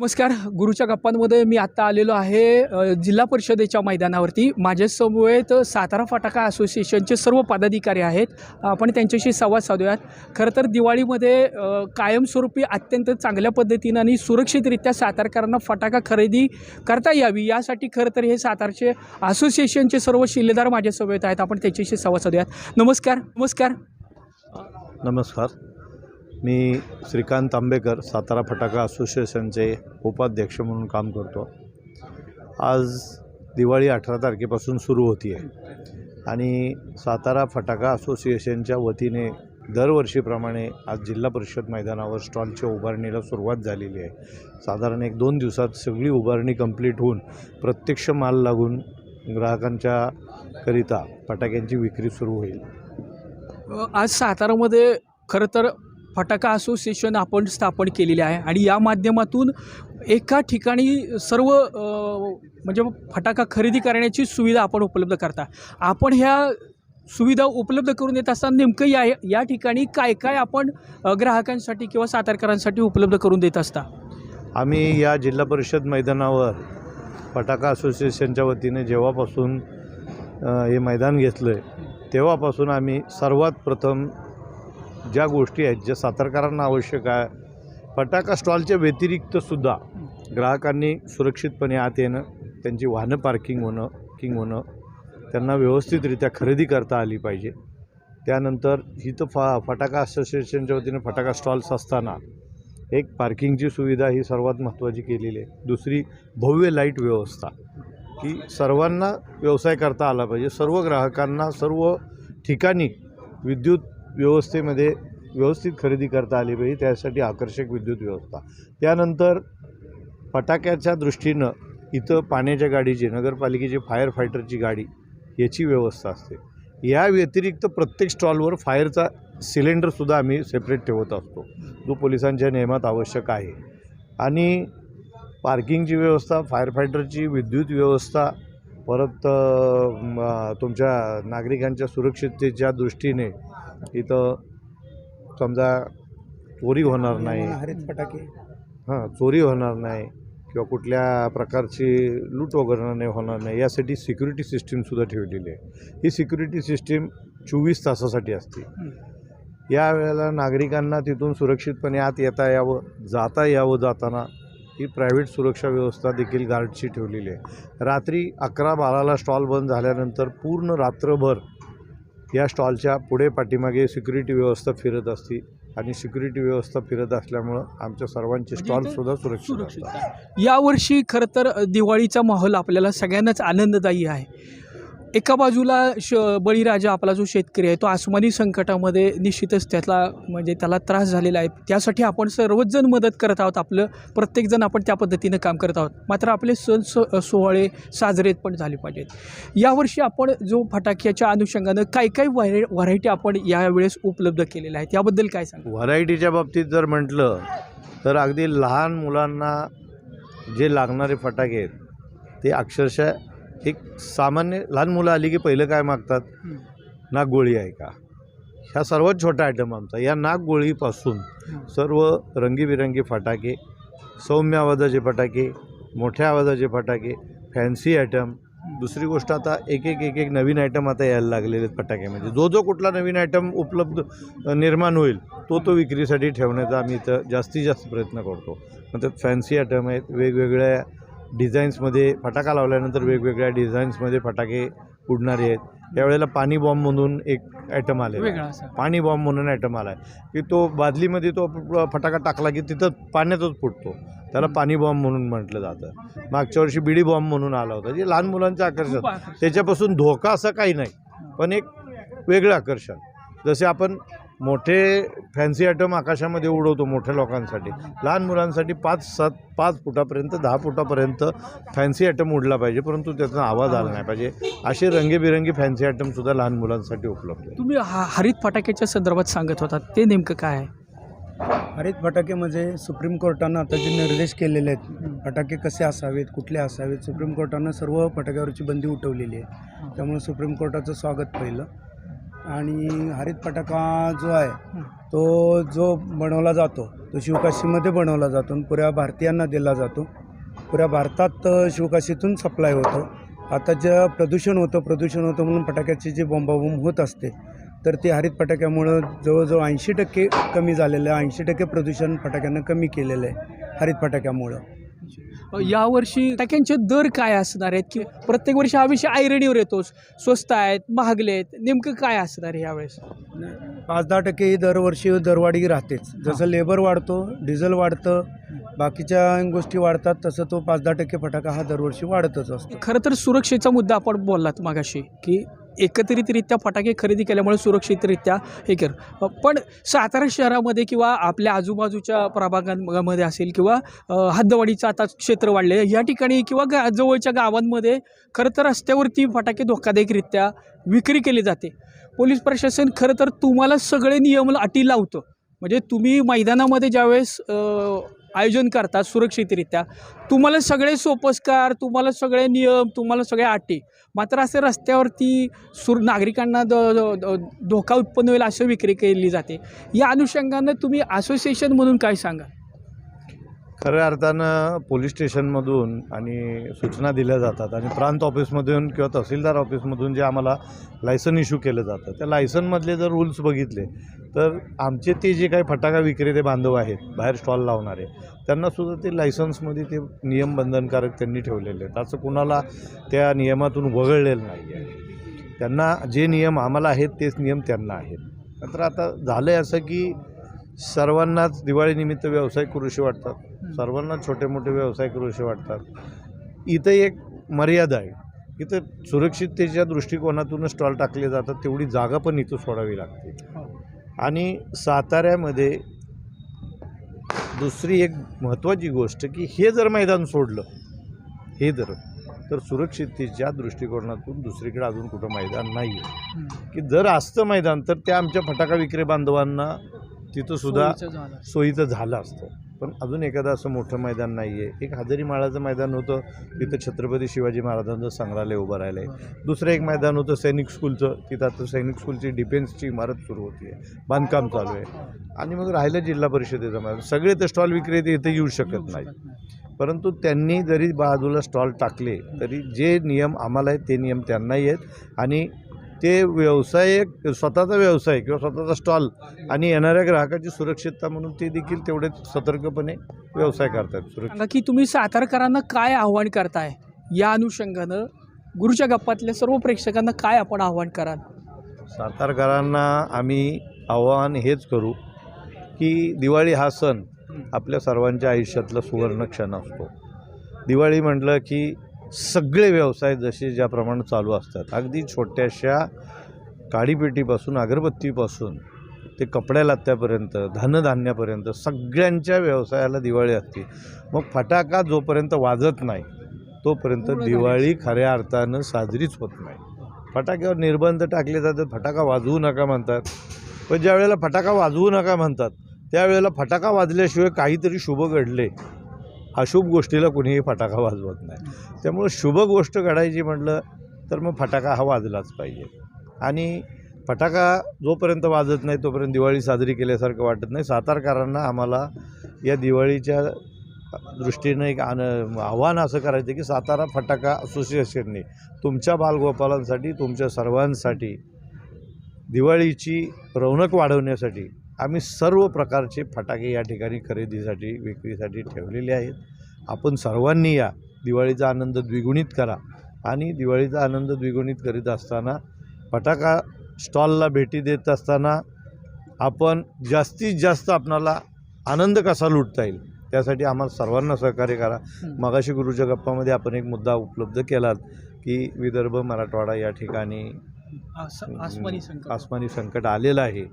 नमस्कार. गुरुच्या गप्पांमध्ये मी आत्ता आलेलो आहे जिल्हा परिषदेच्या मैदानावरती. माझ्यासमवेत सातारा फटाका असोसिएशनचे सर्व पदाधिकारी आहेत. आपण त्यांच्याशी संवाद साधूयात. खरं तर दिवाळीमध्ये कायमस्वरूपी अत्यंत चांगल्या पद्धतीनं आणि सुरक्षितरित्या सातारकरांना फटाका खरेदी करता यावी यासाठी खरं तर हे सातारचे असोसिएशनचे सर्व शिल्लेदार माझ्यासमवेत आहेत. आपण त्यांच्याशी संवाद साधूयात. नमस्कार. नमस्कार. नमस्कार. मी श्रीकांत आंबेकर सातारा फटाका असोसिएशनचे उपाध्यक्ष म्हणून काम करतो. आज दिवाळी अठरा तारखेपासून सुरू होती आहे आणि सातारा फटाका असोसिएशनच्या वतीने दरवर्षीप्रमाणे आज जिल्हा परिषद मैदानावर स्टॉलच्या उभारणीला सुरुवात झालेली आहे. साधारण एक दोन दिवसात सगळी उभारणी कंप्लीट होऊन प्रत्यक्ष माल लागून ग्राहकांच्या करिता फटाक्यांची विक्री सुरू होईल. आज सातारामध्ये खरं तर फटाका असोसिएशन आपण स्थापन केलेले आहे आणि या माध्यमातून एका ठिकाणी सर्व म्हणजे फटाका खरेदी करण्याची सुविधा आपण उपलब्ध करता. आपण ह्या सुविधा उपलब्ध करून देत असताना नेमकं या या ठिकाणी काय काय आपण ग्राहकांसाठी किंवा सातारकरांसाठी उपलब्ध करून देत असता? आम्ही या जिल्हा परिषद मैदानावर फटाका असोसिएशनच्या वतीने जेव्हापासून हे मैदान घेतलं आहे तेव्हापासून आम्ही सर्वात प्रथम ज्या गोष्टी आहेत ज्या सातारकरांना आवश्यक आहे फटाका स्टॉलच्या व्यतिरिक्तसुद्धा ग्राहकांनी सुरक्षितपणे आत येणं त्यांची वाहनं पार्किंग होणं किंग होणं त्यांना व्यवस्थितरित्या खरेदी करता आली पाहिजे. त्यानंतर इथं फा फटाका असोसिएशनच्या वतीने फटाका स्टॉल्स असताना एक पार्किंगची सुविधा ही सर्वात महत्त्वाची केलेली आहे. दुसरी भव्य लाइट व्यवस्था. की सर्वांना व्यवसाय करता आला पाहिजे सर्व ग्राहकांना सर्व ठिकाणी विद्युत व्यवस्थेमध्ये व्यवस्थित खरेदी करता आली पाहिजे त्यासाठी आकर्षक विद्युत व्यवस्था. त्यानंतर फटाक्याच्या दृष्टीनं इथं पाण्याच्या गाडीची नगरपालिकेची फायर फायटरची गाडी याची व्यवस्था असते. या व्यतिरिक्त प्रत्येक स्टॉलवर फायरचा सिलेंडरसुद्धा आम्ही सेपरेट ठेवत असतो जो पोलिसांच्या नियमात आवश्यक आहे. आणि पार्किंगची व्यवस्था फायर फायटरची विद्युत व्यवस्था परत तुमच्या नागरिकांच्या सुरक्षिततेच्या दृष्टीने इथं समजा चोरी होणार नाही. हरित फटाके. हां चोरी होणार नाही किंवा कुठल्या प्रकारची लूट वगैरे नाही होणार नाही. यासाठी सिक्युरिटी सिस्टीमसुद्धा ठेवलेली आहे. ही सिक्युरिटी सिस्टीम चोवीस तासासाठी असते. या वेळेला नागरिकांना तिथून सुरक्षितपणे आत येता यावं जाता यावं जाताना ही प्रायव्हेट सुरक्षा व्यवस्था देखील गार्डची ठेवलेली आहे. रात्री अकरा बाराला स्टॉल बंद झाल्यानंतर पूर्ण रात्रभर या स्टॉलच्या पुढे पाठीमागे सिक्युरिटी व्यवस्था फिरत असते आणि सिक्युरिटी व्यवस्था फिरत असल्यामुळं आमच्या सर्वांचे म्हणजे स्टॉलसुद्धा सुरक्षित असतात. यावर्षी खरं तर दिवाळीचा माहोल आपल्याला सगळ्यांनाच आनंददायी आहे एका बाजूला श बळीराजा आपला जो शेतकरी आहे तो आसमानी संकटामध्ये निश्चितच त्याला म्हणजे त्याला त्रास झालेला आहे. त्यासाठी आपण सर्वच जण मदत करत आहोत आपलं. प्रत्येकजण आपण त्या पद्धतीनं काम करत आहोत. मात्र आपले सण स सोहळे साजरे पण झाले पाहिजेत. यावर्षी आपण जो फटाक्याच्या अनुषंगानं काय काय व्हराय व्हरायटी आपण यावेळेस उपलब्ध केलेल्या आहेत याबद्दल काय सांग व्हरायटीच्या बाबतीत जर म्हटलं तर अगदी लहान मुलांना जे लागणारे फटाके आहेत ते अक्षरशः एक सामान्य लहान मुलं आली की पहिलं काय मागतात? हं. नागगोळी आहे का? ह्या सर्वात छोटा आयटम आमचा या नागगोळीपासून सर्व रंगीबिरंगी फटाके सौम्य आवाजाचे फटाके मोठ्या आवाजाचे फटाके फॅन्सी आयटम दुसरी गोष्ट आता एक एक एक एक नवीन आयटम आता यायला लागलेले आहेत फटाक्यामध्ये जो जो कुठला नवीन आयटम उपलब्ध निर्माण होईल तो तो विक्रीसाठी ठेवण्याचा आम्ही इथं जास्तीत जास्त प्रयत्न करतो. मग त्यात फॅन्सी आयटम आहेत वेगवेगळ्या डिझाईन्समध्ये फटाका लावल्यानंतर वेगवेगळ्या डिझाईन्समध्ये फटाके उडणारे आहेत. त्यावेळेला पाणी बॉम्ब म्हणून एक आयटम आलेला आहे. वेगळा असं. पाणी बॉम्ब म्हणून आयटम आला आहे. की तो बादलीमध्ये तो फटाका टाकला की तिथं पाण्यातच फुटतो. त्याला पाणी बॉम्ब म्हणून म्हटलं जातं. मागच्या वर्षी बिडी बॉम्ब म्हणून आला होता. जे लहान मुलांचं आकर्षण. त्याच्यापासून धोका असं काही नाही. पण एक वेगळं आकर्षण. जसे आपण मोठे फॅन्सी आयटम आकाशामध्ये उडवतो मोठ्या लोकांसाठी. लहान मुलांसाठी पाच सात पाच फुटापर्यंत दहा फुटापर्यंत फॅन्सी आयटम उडला पाहिजे परंतु त्याचा आवाज आला नाही पाहिजे. असे रंगीबिरंगी फॅन्सी आयटमसुद्धा लहान मुलांसाठी उपलब्ध आहे तुम्ही हा हरित फटाक्याच्या संदर्भात सांगत होता ते नेमकं काय आहे? हरित फटाके म्हणजे सुप्रीम कोर्टानं आता जे निर्देश केलेले आहेत फटाके कसे असावेत कुठले असावेत सुप्रीम कोर्टानं सर्व फटाक्यावरची बंदी उठवलेली आहे. त्यामुळे सुप्रीम कोर्टाचं स्वागत पहिलं. आणि हरित फटाका जो आहे तो जो बनवला जातो तो शिवकाशीमध्ये बनवला जातो आणि पुऱ्या भारतीयांना दिला जातो. पुऱ्या भारतात शिवकाशीतून सप्लाय होतो. आता जे प्रदूषण होतं प्रदूषण होतं म्हणून फटाक्याची जी बॉम्बाबॉम्ब होत असते तर ते हरित फटाक्यामुळं जवळजवळ ऐंशी टक्के कमी झालेलं आहे. ऐंशी टक्के प्रदूषण फटाक्यानं कमी केलेलं आहे हरित फटाक्यामुळं यावर्षी टाक्यांचे दर काय असणार आहेत? की प्रत्येक वर्षी हा विषय ऐरणीवर येतोच स्वस्त आहेत महागले आहेत नेमकं काय असणार आहे यावेळेस? पाच दहा टक्के ही दरवर्षी दरवाढी राहतेच. जसं लेबर वाढतो डिझेल वाढतं बाकीच्या गोष्टी वाढतात तसं तो पाच दहा टक्के फटाका हा दरवर्षी वाढतच असतो. खरं तर सुरक्षेचा मुद्दा आपण बोललात मागाशी की एकत्रितरित्या फटाके खरेदी केल्यामुळे सुरक्षितरित्या हे कर पण सातारा शहरामध्ये किंवा आपल्या आजूबाजूच्या प्रभागांमध्ये असेल किंवा हद्दवाडीचं आता क्षेत्र वाढले या ठिकाणी किंवा गा जवळच्या गावांमध्ये खरं तर रस्त्यावरती फटाके धोकादायकरित्या विक्री केली जाते. पोलीस प्रशासन खरं तर तुम्हाला सगळे नियम अटी लावतं. म्हणजे तुम्ही मैदानामध्ये ज्यावेळेस आयोजन करतात सुरक्षितरित्या. तुम्हाला सगळे सोपस्कार तुम्हाला सगळे नियम तुम्हाला सगळ्या अटी. मात्र असे रस्त्यावरती सुर नागरिकांना द द- धोका उत्पन्न होईल असं विक्री केली जाते. या अनुषंगानं तुम्ही असोसिएशन म्हणून काय सांगा खऱ्या अर्थानं पोलीस स्टेशनमधून आणि सूचना दिल्या जातात आणि प्रांत ऑफिसमधून किंवा तहसीलदार ऑफिसमधून जे आम्हाला लायसन इश्यू केलं जातं त्या लायसनमधले जर रूल्स बघितले तर आमचे ते जे काही फटाका विक्रेते बांधव आहेत बाहेर स्टॉल लावणारे त्यांनासुद्धा ते लायसन्समध्ये ते नियम बंधनकारक त्यांनी ठेवलेले आहेत. असं कुणाला त्या नियमातून वगळलेलं नाही आहे. त्यांना जे नियम आम्हाला आहेत तेच नियम त्यांना आहेत. नंतर आता झालं आहे असं की सर्वांनाच दिवाळीनिमित्त व्यवसाय करूशी वाटतात. सर्वांना छोटे मोठे व्यवसाय करूशी वाटतात. इथं एक मर्यादा आहे. इथं सुरक्षिततेच्या दृष्टिकोनातून स्टॉल टाकले जातात तेवढी जागा पण इथं सोडावी लागते. आणि साताऱ्यामध्ये दुसरी एक महत्त्वाची गोष्ट की हे जर मैदान सोडलं हे जर तर सुरक्षिततेच्या दृष्टिकोनातून दुसरीकडे अजून कुठं मैदान नाही आहे की जर असतं मैदान तर त्या आमच्या फटाका विक्री बांधवांना तिथं सुद्धा सोयीचं झालं. सोयीचं झालं असतं. पण अजून एखादं असं मोठं मैदान नाही आहे एक हजेरी माळाचं मैदान होतं तिथं छत्रपती शिवाजी महाराजांचं संग्रहालय उभं राहिलं आहे दुसरं एक मैदान होतं सैनिक स्कूलचं. तिथं आता सैनिक स्कूलची डिफेन्सची इमारत सुरू होती आहे बांधकाम चालू आहे. आणि मग राहिलं जिल्हा परिषदेचं मैदान. सगळे तर स्टॉल विक्रेते इथं येऊ शकत नाही परंतु त्यांनी जरी बाजूला स्टॉल टाकले तरी जे नियम आम्हाला आहेत ते नियम त्यांनाही आहेत. आणि ते व्यवसाय स्वतःचा व्यवसाय किंवा स्वतःचा स्टॉल आणि येणाऱ्या ग्राहकाची सुरक्षितता म्हणून ते देखील तेवढेच सतर्कपणे व्यवसाय करतात सुरक्षित. की तुम्ही सातारकरांना काय आव्हान करताय? या अनुषंगानं गुरुच्या गप्पातल्या सर्व प्रेक्षकांना काय आपण आव्हान कराल? सातारकरांना आम्ही आव्हान हेच करू की दिवाळी हा सण आपल्या सर्वांच्या आयुष्यातला सुवर्ण क्षण असतो. दिवाळी म्हटलं की सगळे व्यवसाय जसे ज्याप्रमाणे चालू असतात. अगदी छोट्याशा काडीपेटीपासून अगरबत्तीपासून ते कपड्या लत्त्यापर्यंत धनधान्यापर्यंत सगळ्यांच्या व्यवसायाला दिवाळी असते. मग फटाका जोपर्यंत वाजत नाही तोपर्यंत दिवाळी खऱ्या अर्थानं साजरीच होत नाही. फटाक्यावर निर्बंध टाकले जातात फटाका वाजवू नका म्हणतात. पण ज्या वेळेला फटाका वाजवू नका म्हणतात त्यावेळेला फटाका वाजल्याशिवाय काहीतरी शुभ घडले. अशुभ गोष्टीला कुणीही फटाका वाजवत नाही. त्यामुळं शुभ गोष्ट घडायची म्हटलं तर मग फटाका हा वाजलाच पाहिजे. आणि फटाका जोपर्यंत वाजत नाही तोपर्यंत दिवाळी साजरी केल्यासारखं वाटत नाही. सातारकरांना आम्हाला या दिवाळीच्या दृष्टीनं एक आन आव्हान असं करायचं की सातारा फटाका असोसिएशनने तुमच्या बालगोपालांसाठी तुमच्या सर्वांसाठी दिवाळीची रौनक वाढवण्यासाठी आम्ही सर्व प्रकारचे फटाके या ठिकाणी खरेदीसाठी विक्रीसाठी ठेवलेले आहेत. आपण सर्वांनी या दिवाळीचा आनंद द्विगुणित करा आणि दिवाळीचा आनंद द्विगुणित करीत असताना फटाका स्टॉलला भेटी देत असताना आपण जास्तीत जास्त आपणाला आनंद कसा लुटता येईल त्यासाठी आम्हाला सर्वांना सहकार्य करा. मगाशी गुरुच्या गप्पामध्ये आपण एक मुद्दा उपलब्ध केलात की विदर्भ मराठवाडा या ठिकाणी आसमानी संकट आलेलं आहे.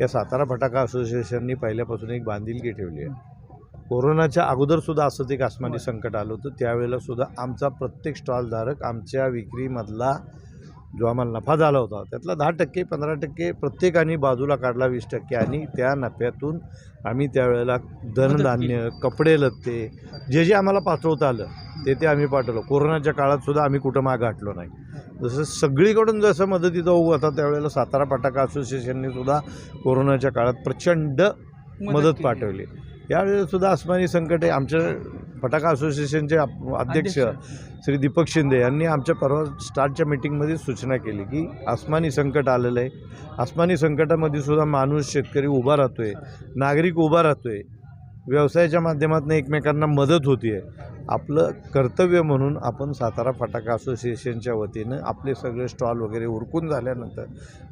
या सातारा फटाका असोसिएशननी पहिल्यापासून एक बांधिलकी ठेवली आहे. कोरोनाच्या अगोदरसुद्धा असंच एक आसमानी संकट आलं होतं. त्यावेळेला सुद्धा आमचा प्रत्येक स्टॉलधारक आमच्या विक्रीमधला जो आम्हाला नफा झाला होता त्यातला दहा टक्के पंधरा टक्के प्रत्येकाने बाजूला काढला वीस टक्के आणि त्या नफ्यातून आम्ही त्यावेळेला धनधान्य कपडे लत्ते जे जे आम्हाला पाठवता आलं ते ते आम्ही पाठवलं. कोरोनाच्या काळात सुद्धा आम्ही कुठं माग हटलो नाही. जसं सगळीकडून जसं मदतीचा ओघ होता त्यावेळेला सातारा फटाका असोसिएशनने सुद्धा कोरोनाच्या काळात प्रचंड मदत. पाठवली. यावेळेस सुद्धा आसमानी संकट आहे आमच्या फटाका असोसिएशनचे अध्यक्ष श्री दीपक शिंदे यांनी आमच्या परवा स्टार्टच्या मीटिंगमध्ये सूचना केली की आसमानी संकट आलेलं आहे. आसमानी संकटामध्ये सुद्धा माणूस शेतकरी उभा राहतो आहे नागरिक उभा राहतो आहे व्यवसायाच्या माध्यमातून एकमेकांना मदत होती आहे. आपलं कर्तव्य म्हणून आपण सातारा फटाका असोसिएशनच्या वतीनं आपले सगळे स्टॉल वगैरे उरकून झाल्यानंतर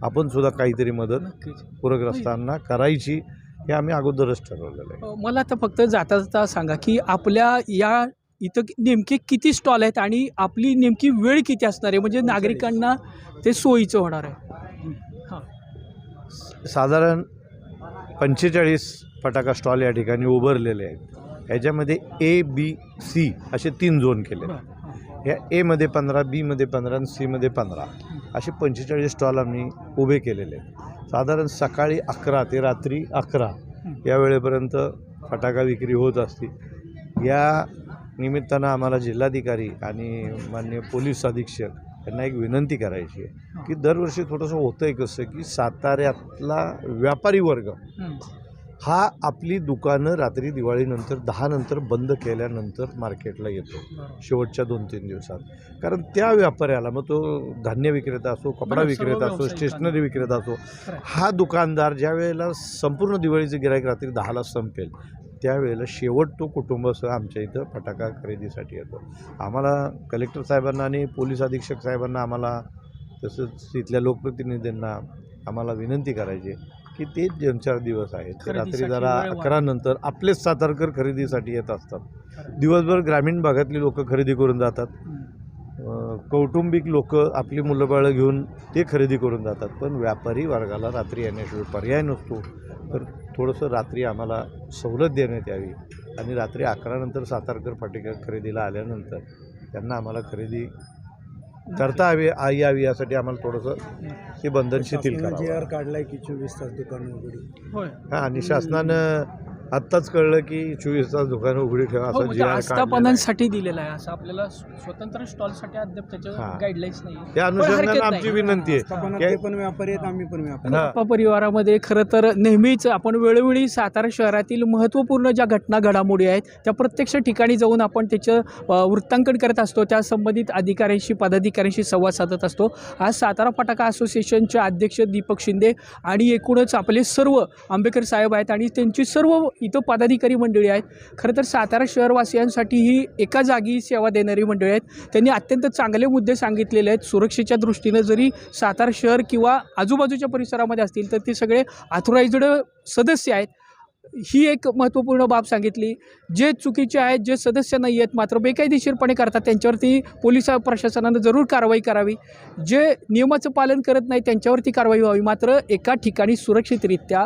आपण सुद्धा काहीतरी मदत पूरग्रस्तांना करायची हे आम्ही अगोदरच ठरवलेलं आहे. मला आता फक्त जाता जाता सांगा की आपल्या या इथं नेमके किती स्टॉल आहेत आणि आपली नेमकी वेळ किती असणार आहे? म्हणजे नागरिकांना ते सोयीचं होणार आहे. हां. साधारण पंचेचाळीस फटाका स्टॉल या ठिकाणी उभारलेले आहेत. याच्यामध्ये ए बी सी असे तीन झोन केले. या एमध्ये पंधरा बीमध्ये पंधरा आणि सीमध्ये पंधरा असे पंचेचाळीस स्टॉल आम्ही उभे केलेले आहेत. साधारण सकाळी अकरा ते रात्री अकरा या वेळेपर्यंत फटाका विक्री होत असते. या निमित्तानं आम्हाला जिल्हाधिकारी आणि मान्य पोलीस अधीक्षक यांना एक विनंती करायची आहे की दरवर्षी थोडंसं होतं आहे कसं की साताऱ्यातला व्यापारी वर्ग हं. आपली दुकानं रात्री दिवाळीनंतर दहा नंतर बंद केल्यानंतर मार्केटला येतो. शेवटच्या दोन तीन दिवसात कारण त्या व्यापाऱ्याला मग तो धान्य विक्रेता असो कपडा विक्रेता असो. स्टेशनरी विक्रेता असो. हा दुकानदार ज्या वेळेला संपूर्ण दिवाळीचं गिराईक रात्री दहाला संपेल त्यावेळेला शेवट तो कुटुंबासह आमच्या इथं फटाका खरेदीसाठी येतो आम्हाला कलेक्टर साहेबांना आणि पोलीस अधीक्षक साहेबांना आम्हाला तसंच इथल्या लोकप्रतिनिधींना आम्हाला विनंती करायची की ते दोन चार दिवस आहेत. ते रात्री जरा अकरा नंतर आपलेच सातारकर खरेदीसाठी येत असतात. दिवसभर ग्रामीण भागातली लोक खरेदी करून जातात. कौटुंबिक लोक आपली मुलंबाळं घेऊन ते खरेदी करून जातात. पण व्यापारी वर्गाला रात्री येण्याशिवाय पर्याय नसतो. तर थोडंसं रात्री आम्हाला सवलत देण्यात यावी. आणि रात्री अकरानंतर सातारकर फाटेकर खरेदीला आल्यानंतर त्यांना आम्हाला खरेदी करता हवी आ- यावी यासाठी आम्हाला थोडंसं हे बंधन शिथिल जे करावं आर काढलाय की चोवीस तास दुकान उघडी. होय. हां आणि शासनानं आत्ताच कळलं की चोवीस तास दुकानं उघडी ठेवा हो असं म्हणजे आहे. आस्थापनांसाठी दिलेलं आहे असं आपल्याला स्व- स्वतंत्र स्टॉलसाठी अद्याप त्याच्या. गाईडलाईन्स नाही त्या अनुषंगानं. आमची विनंती आहे पण व्यापारी आहेत आम्ही पण व्यापारी हां. परिवारामध्ये खरं तर नेहमीच आपण वेळोवेळी सातारा शहरातील महत्त्वपूर्ण ज्या घटना घडामोडी आहेत त्या प्रत्यक्ष ठिकाणी जाऊन आपण त्याचं अ, वृत्तांकन करत असतो त्या संबंधित अधिकाऱ्यांशी पदाधिकाऱ्यांशी संवाद साधत असतो आज सातारा फटाका असोसिएशनचे अध्यक्ष दीपक शिंदे आणि एकूणच आपले सर्व आंबेडकर साहेब आहेत आणि त्यांची सर्व इथं पदाधिकारी मंडळी आहेत. खरं तर सातारा शहरवासियांसाठी ही एका जागी सेवा देणारी मंडळी आहेत. त्यांनी अत्यंत चांगले मुद्दे सांगितलेले आहेत. सुरक्षेच्या दृष्टीनं जरी सातारा शहर किंवा आजूबाजूच्या परिसरामध्ये असतील तर ते सगळे ऑथोराइज्ड सदस्य आहेत. ही एक महत्त्वपूर्ण बाब सांगितली. जे चुकीचे आहेत जे सदस्य नाही आहेत मात्र बेकायदेशीरपणे करतात त्यांच्यावरती पोलीस प्रशासनानं जरूर कारवाई करावी. जे नियमाचं पालन करत नाही त्यांच्यावरती कारवाई व्हावी. मात्र एका ठिकाणी सुरक्षितरित्या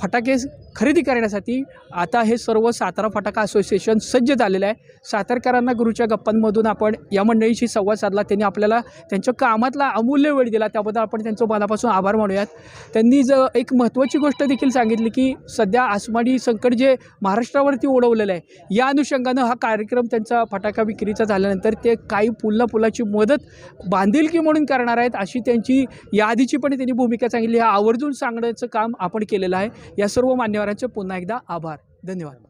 फटाके खरेदी करण्यासाठी आता हे सर्व सातारा फटाका असोसिएशन सज्ज झालेलं आहे. सातारकरांना गुरुच्या गप्पांमधून आपण या मंडळीशी संवाद साधला. त्यांनी आपल्याला त्यांच्या कामातला अमूल्य वेळ दिला. त्याबद्दल आपण त्यांचं मनापासून आभार मानूयात. त्यांनी ज एक महत्त्वाची गोष्ट देखील सांगितली की सध्या आसमानी संकट जे महाराष्ट्रावरती ओढवलेलं आहे या अनुषंगानं हा कार्यक्रम त्यांचा फटाका विक्रीचा झाल्यानंतर ते काही पुल्ला पुलाची मदत बांधिलकी म्हणून करणार आहेत अशी त्यांची याआधीची पण त्यांनी भूमिका सांगितली. हा आवर्जून सांगण्याचं काम आपण केलेलं आहे. या सर्व मान्य पुन्हा एकदा आभार. धन्यवाद.